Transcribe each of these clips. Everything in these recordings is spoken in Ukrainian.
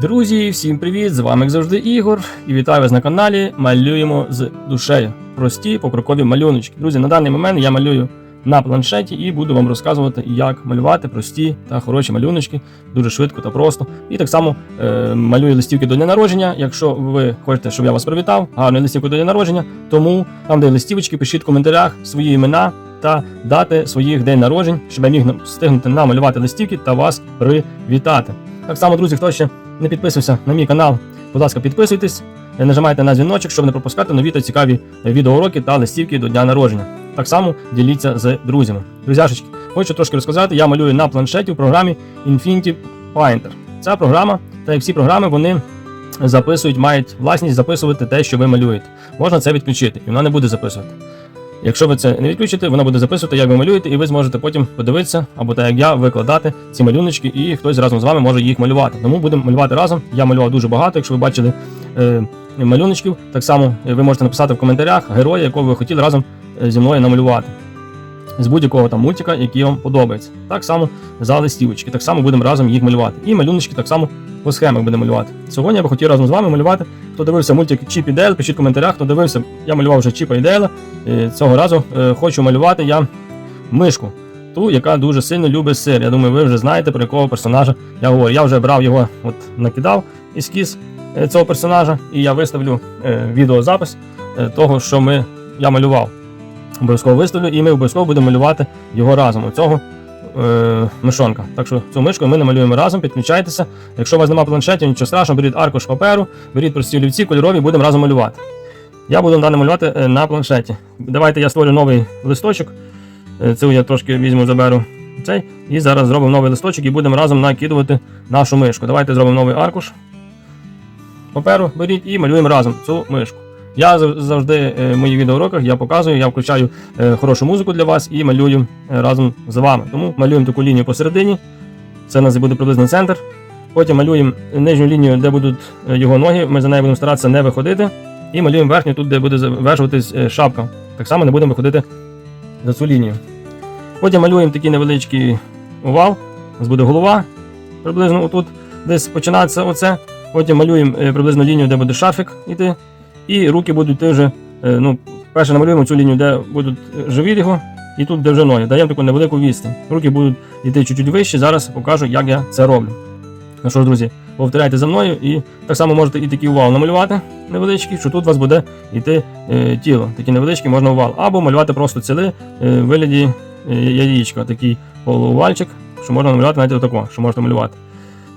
Друзі, всім привіт! З вами як завжди Ігор і вітаю вас на каналі Малюємо з душею. Прості покрокові малюночки. Друзі, на даний момент я малюю на планшеті і буду вам розказувати, як малювати прості та хороші малюночки дуже швидко та просто. І так само е, малюю листівки до дня народження. Якщо ви хочете, щоб я вас привітав, гарну листівку до дня народження, тому там, де листівочки, пишіть в коментарях свої імена та дати своїх день народжень, щоб я міг встигнути намалювати листівки та вас привітати. Так само, друзі, хто ще не підписався на мій канал, будь ласка, підписуйтесь, нажимайте на дзвіночок, щоб не пропускати нові та цікаві відеоуроки та листівки до дня народження. Так само діліться з друзями. Друзяшечки, хочу трошки розказати. Я малюю на планшеті в програмі Infinity Painter. Ця програма, та як всі програми, вони записують, мають власність записувати те, що ви малюєте. Можна це відключити, і вона не буде записувати. Якщо ви це не відключите, вона буде записувати, як ви малюєте, і ви зможете потім подивитися, або так як я, викладати ці малюночки, і хтось разом з вами може їх малювати. Тому будемо малювати разом. Я малював дуже багато. Якщо ви бачили е, малюночків, так само ви можете написати в коментарях героя, якого ви хотіли разом е, зі мною намалювати. З будь-якого там мультика, який вам подобається. Так само за листівочки, так само будемо разом їх малювати. І малюночки так само по схемах будемо малювати. Сьогодні я би хотів разом з вами малювати. Хто дивився мультик Чіп і Дейл, пишіть в коментарях, хто дивився, я малював вже Чіпа і Дейла. Е, Цього разу е, хочу малювати я мишку, ту, яка дуже сильно любить сир. Я думаю, ви вже знаєте, про якого персонажа я говорю. Я вже брав його, от накидав ескіз е, цього персонажа, і я виставлю відеозапис того, що ми, я малював. Обов'язково виставлю, і ми обов'язково будемо малювати його разом. Оцього е, мишонка. Так що цю мишку ми намалюємо разом, підключайтеся. Якщо у вас немає планшетів, нічого страшного, беріть аркуш паперу, беріть прості олівці, кольорові, будемо разом малювати. Я буду дане малювати е, на планшеті. Давайте я створю новий листочок. Е, Це я трошки візьму, заберу цей. І зараз зробимо новий листочок і будемо разом накидувати нашу мишку. Давайте зробимо новий аркуш. Паперу беріть і малюємо разом цю мишку. Я завжди е, в моїх відеоуроках я показую, я включаю е, хорошу музику для вас і малюю е, разом з вами. Тому малюємо таку лінію посередині. Це у нас буде приблизно центр. Потім малюємо нижню лінію, де будуть його ноги. Ми за нею будемо старатися не виходити. І малюємо верхню, тут, де буде завершуватись шапка. Так само не будемо виходити за цю лінію. Потім малюємо такий невеличкий овал. У нас буде голова приблизно отут, десь починається оце. Потім малюємо приблизно лінію, де буде шарфик йти. І руки будуть вже. е, Ну, перше намалюємо цю лінію, де будуть е, живіт його, і тут, де вже ноги. Даємо таку невелику відстань. Руки будуть йти чуть-чуть вище. Зараз покажу, як я це роблю. Ну що ж, друзі, повторяйте за мною і так само можете і такий овал намалювати невеличкий, що тут у вас буде йти е, тіло. Такі невеличкі можна овал. Або малювати просто ціли е, в вигляді е, яєчка, такий полуовальчик, що можна намалювати навіть отако, що можете малювати.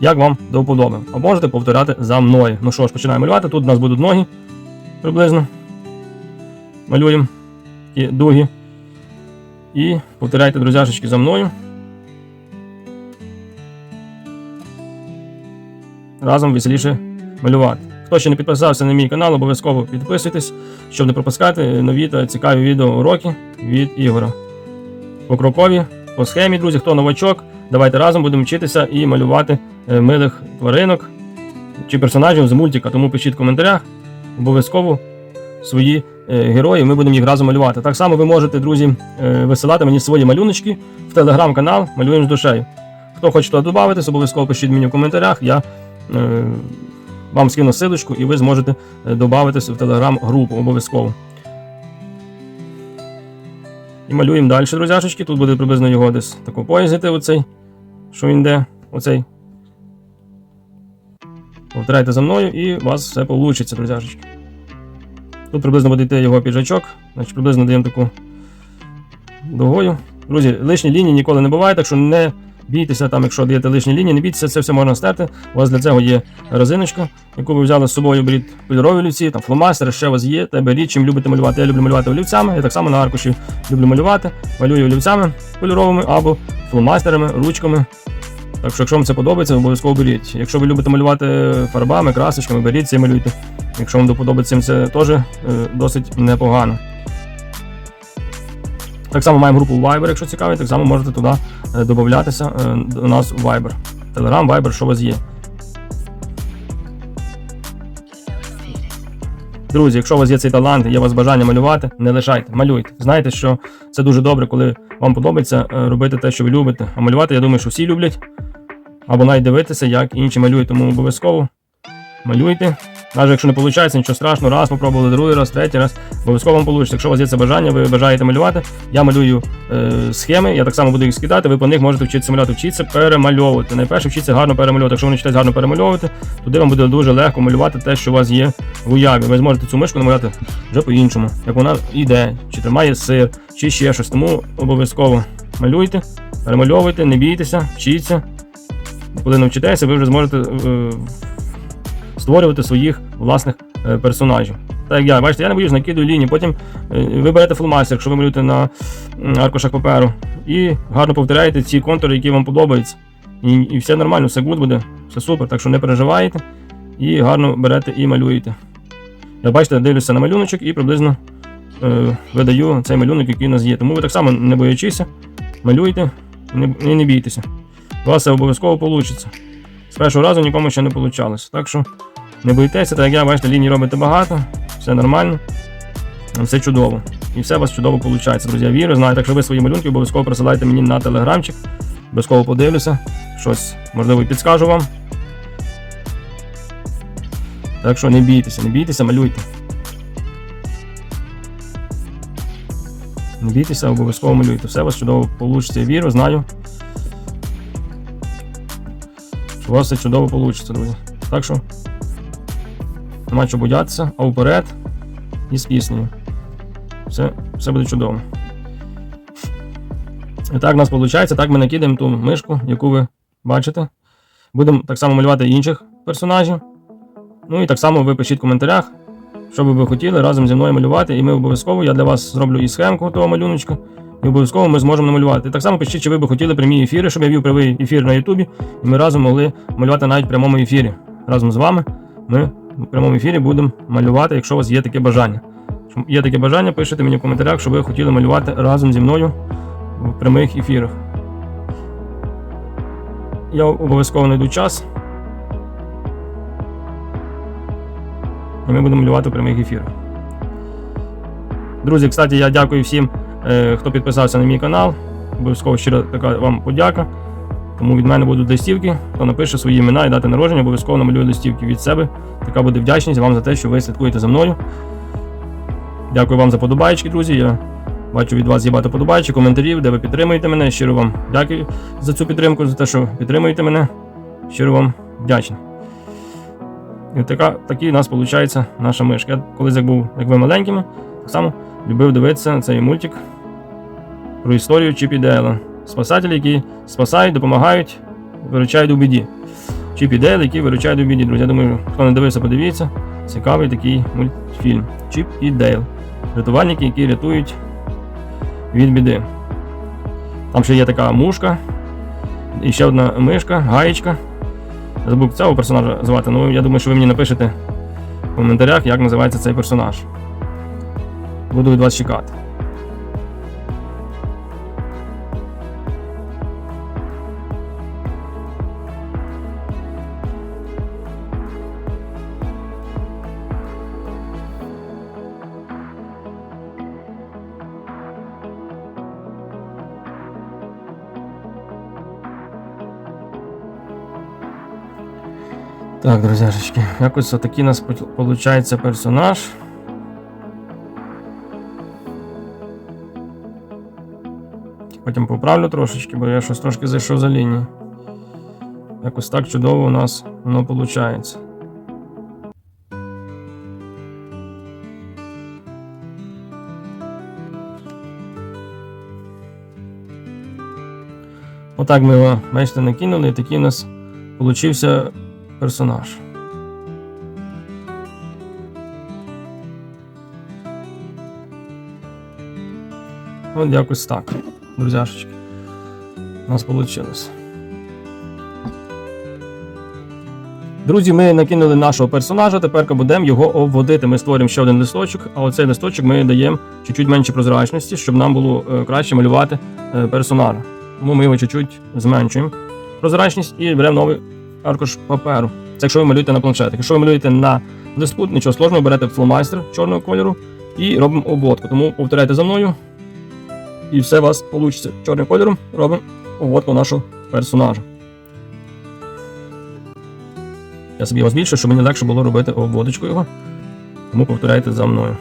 Як вам до вподоби. А можете повторяти за мною. Ну що ж, починаємо малювати. Тут у нас будуть ноги приблизно. Малюємо такі дуги. І повторяйте, друзяшечки, за мною. Разом веселіше малювати. Хто ще не підписався на мій канал, обов'язково підписуйтесь, щоб не пропускати нові та цікаві відео уроки від Ігора. Покрокові, по схемі, друзі, хто новачок, давайте разом будемо вчитися і малювати е, милих тваринок чи персонажів з мультика. Тому пишіть в коментарях обов'язково свої е, герої, ми будемо їх разом малювати. Так само ви можете, друзі, е, висилати мені свої малюночки в телеграм-канал Малюємо з душею. Хто хоче туди додатись, обов'язково пишіть мені в коментарях. Я е, вам скину силочку і ви зможете додатись в телеграм-групу обов'язково. І малюємо далі, друзяшечки. Тут буде приблизно його десь пояс іти, оцей, що він йде, оцей. Повторяйте за мною і у вас все вийде, друзяшечки. Тут приблизно буде його піджачок, значить приблизно даємо таку дугою. Друзі, лишні лінії ніколи не буває, так що не бійтеся, там, якщо даєте лишні лінії, не бійтеся, це все можна стерти. У вас для цього є резиночка, яку ви взяли з собою, беріть кольорові олівці, там фломастери, ще у вас є, та беріть, чим любите малювати. Я люблю малювати олівцями, я так само на аркуші люблю малювати, малюю олівцями кольоровими або фломастерами, ручками. Так що, якщо вам це подобається, обов'язково беріть. Якщо ви любите малювати фарбами, красочками, беріть це і малюйте. Якщо вам подобається, це теж е, досить непогано. Так само маємо групу Viber, якщо цікавить, так само можете туди е, додатися е, до нас у Viber. Telegram, Viber, що у вас є. Друзі, якщо у вас є цей талант, є у вас бажання малювати, не лишайте, малюйте. Знаєте, що це дуже добре, коли вам подобається робити те, що ви любите. А малювати, я думаю, що всі люблять. Або навіть дивитися, як інші малюють, тому обов'язково малюйте. Навіть якщо не виходить, нічого страшного, раз попробували, другий раз, третій раз, обов'язково вам вийде. Якщо у вас є це бажання, ви бажаєте малювати, я малюю е, схеми, я так само буду їх скидати, ви по них можете вчитися малювати, вчитися перемальовувати. Найперше вчитися гарно перемальовувати. Якщо ви навчитесь гарно перемальовувати, тоді вам буде дуже легко малювати те, що у вас є в уяві. Ви зможете цю мишку намалювати вже по-іншому, як вона йде, чи тримає сир, чи ще щось. Тому обов'язково малюйте, перемальовуйте, не бійтеся, вчіться. Коли навчитеся, ви вже зможете е, створювати своїх власних е, персонажів. Так як я, бачите, я не боюсь, накидую лінії, потім е, ви берете фломастер, якщо ви малюєте на аркушах паперу, і гарно повторяєте ці контури, які вам подобаються. І, і все нормально, все гуд буде, все супер, так що не переживайте і гарно берете і малюєте. Я бачите, дивлюся на малюночок і приблизно е, видаю цей малюнок, який у нас є. Тому ви так само не боячися, малюйте і не, і не бійтеся. У вас це обов'язково вийде. З першого разу нікому ще не вийшло. Так що не боїтеся, так як я, бачите, ліній робите багато, все нормально, все чудово. І все у вас чудово виходить, друзі. Я вірю, знаю, так що ви свої малюнки обов'язково присилайте мені на телеграмчик. Обов'язково подивлюся, щось можливо і підскажу вам. Так що не бійтеся, не бійтеся, малюйте. Не бійтеся, обов'язково малюйте. Все у вас чудово вийде. Я вірю, знаю. У вас все чудово вийде, друзі. Так що нема чого боятися, а вперед і з піснею. Все, все буде чудово. І так у нас виходить, так ми накидаємо ту мишку, яку ви бачите. Будемо так само малювати інших персонажів. Ну і так само ви пишіть в коментарях, що би ви хотіли разом зі мною малювати, і ми обов'язково, я для вас зроблю і схемку того малюночка, і обов'язково ми зможемо намалювати. Так само пишіть, чи ви би хотіли прямі ефіри, щоб я вів прямий ефір на Ютубі, і ми разом могли малювати навіть в прямому ефірі. Разом з вами ми в прямому ефірі будемо малювати, якщо у вас є таке бажання. Є таке бажання, пишіть мені в коментарях, що ви хотіли малювати разом зі мною в прямих ефірах. Я обов'язково знайду час. І ми будемо малювати в прямих ефірах. Друзі, кстати, я дякую всім, хто підписався на мій канал. Обов'язково щиро така вам подяка. Тому від мене будуть листівки. Хто напише свої імена і дати народження, обов'язково намалюю листівки від себе. Така буде вдячність вам за те, що ви слідкуєте за мною. Дякую вам за подобайки, друзі. Я бачу від вас є багато подобайок, коментарів, де ви підтримуєте мене. Щиро вам дякую за цю підтримку, за те, що підтримуєте мене. Щиро вам вдячний. І така, такий у нас виходить наша мишка. Я колись як був, як ви маленькими, так само любив дивитися цей мультик про історію Чіпі Дейла. Спасателі, які спасають, допомагають, виручають у біді. Чіпі Дейл, які виручають у біді. Друзі, я думаю, хто не дивився, подивіться. Цікавий такий мультфільм. Чіп і Дейл. Рятувальники, які рятують від біди. Там ще є така мушка, і ще одна мишка, гаєчка. Я забув цього персонажа звати, але я думаю, що ви мені напишете в коментарях, як називається цей персонаж. Буду від вас чекати. Так, друзяшечки, якось отакий у нас виходить персонаж. Потім поправлю трошечки, бо я щось трошки зайшов за лінію. Якось так чудово у нас воно виходить. Отак ми його, бачите, накинули, і такий у нас получився персонаж. От якось так, друзяшечки. У нас вийшло. Друзі, ми накинули нашого персонажа, тепер будемо його обводити. Ми створимо ще один листочок, а оцей листочок ми даємо чуть-чуть менше прозрачності, щоб нам було е, краще малювати е, персонажа. Тому ми його чуть-чуть зменшуємо прозрачність і беремо новий аркуш паперу. Це якщо ви малюєте на планшетах. Якщо ви малюєте на листку, нічого сложного, берете фломастер чорного кольору і робимо обводку. Тому повторяйте за мною. І все у вас вийде чорним кольором. Робимо обводку нашого персонажа. Я собі його збільшую, щоб мені легше було робити обводочку його. Тому повторяйте за мною.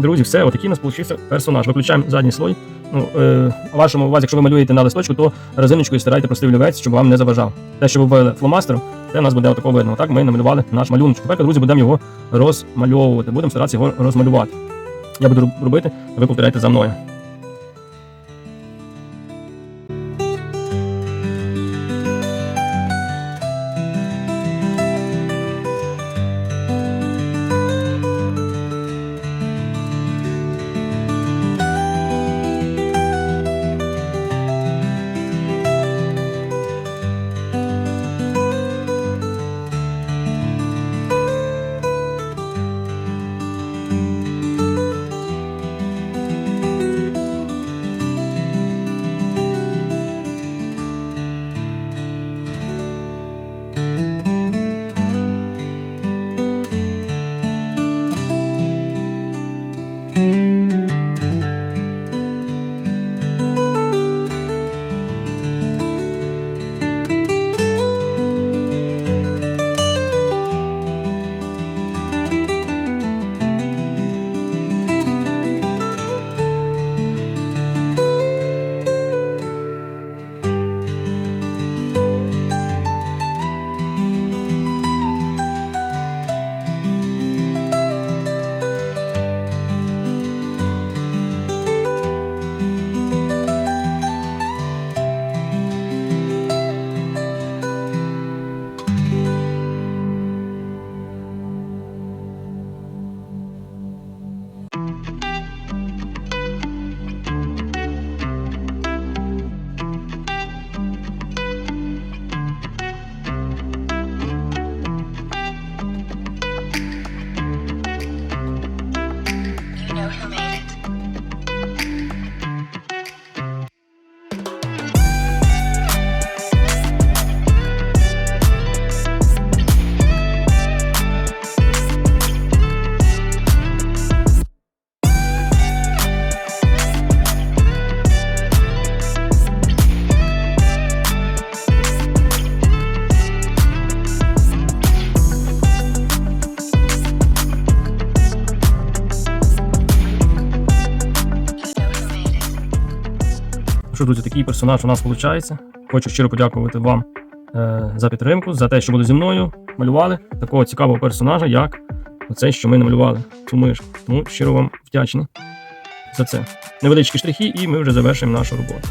Друзі, все, отакий у нас вийшов персонаж. Виключаємо задній слой. Ну, е, вашому увазі, якщо ви малюєте на листочку, то резиночкою стирайте простий олівець, щоб вам не заважав. Те, що ви ввели фломастером, це у нас буде отако видно. Отак ми намалювали наш малюночок. Тепер, друзі, будемо його розмальовувати. Будемо старатися його розмалювати. Я буду робити, ви повторяйте за мною. друзі, такий персонаж у нас виходить. Хочу щиро подякувати вам е, за підтримку, за те, що були зі мною, малювали такого цікавого персонажа, як оцей, що ми намалювали, цю мишку. Тому щиро вам вдячний за це. Невеличкі штрихи, і ми вже завершуємо нашу роботу.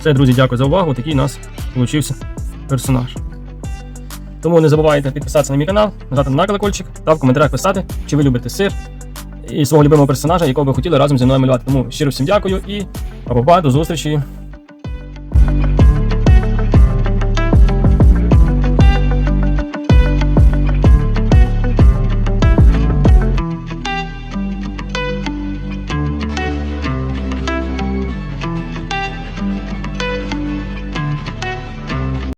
Все, друзі, дякую за увагу. Такий у нас вийшов персонаж. Тому не забувайте підписатися на мій канал, нажати на колокольчик та в коментарях писати, чи ви любите сир і свого любимого персонажа, якого ви хотіли разом зі мною малювати. Тому щиро всім дякую і па-па-па, до зустрічі.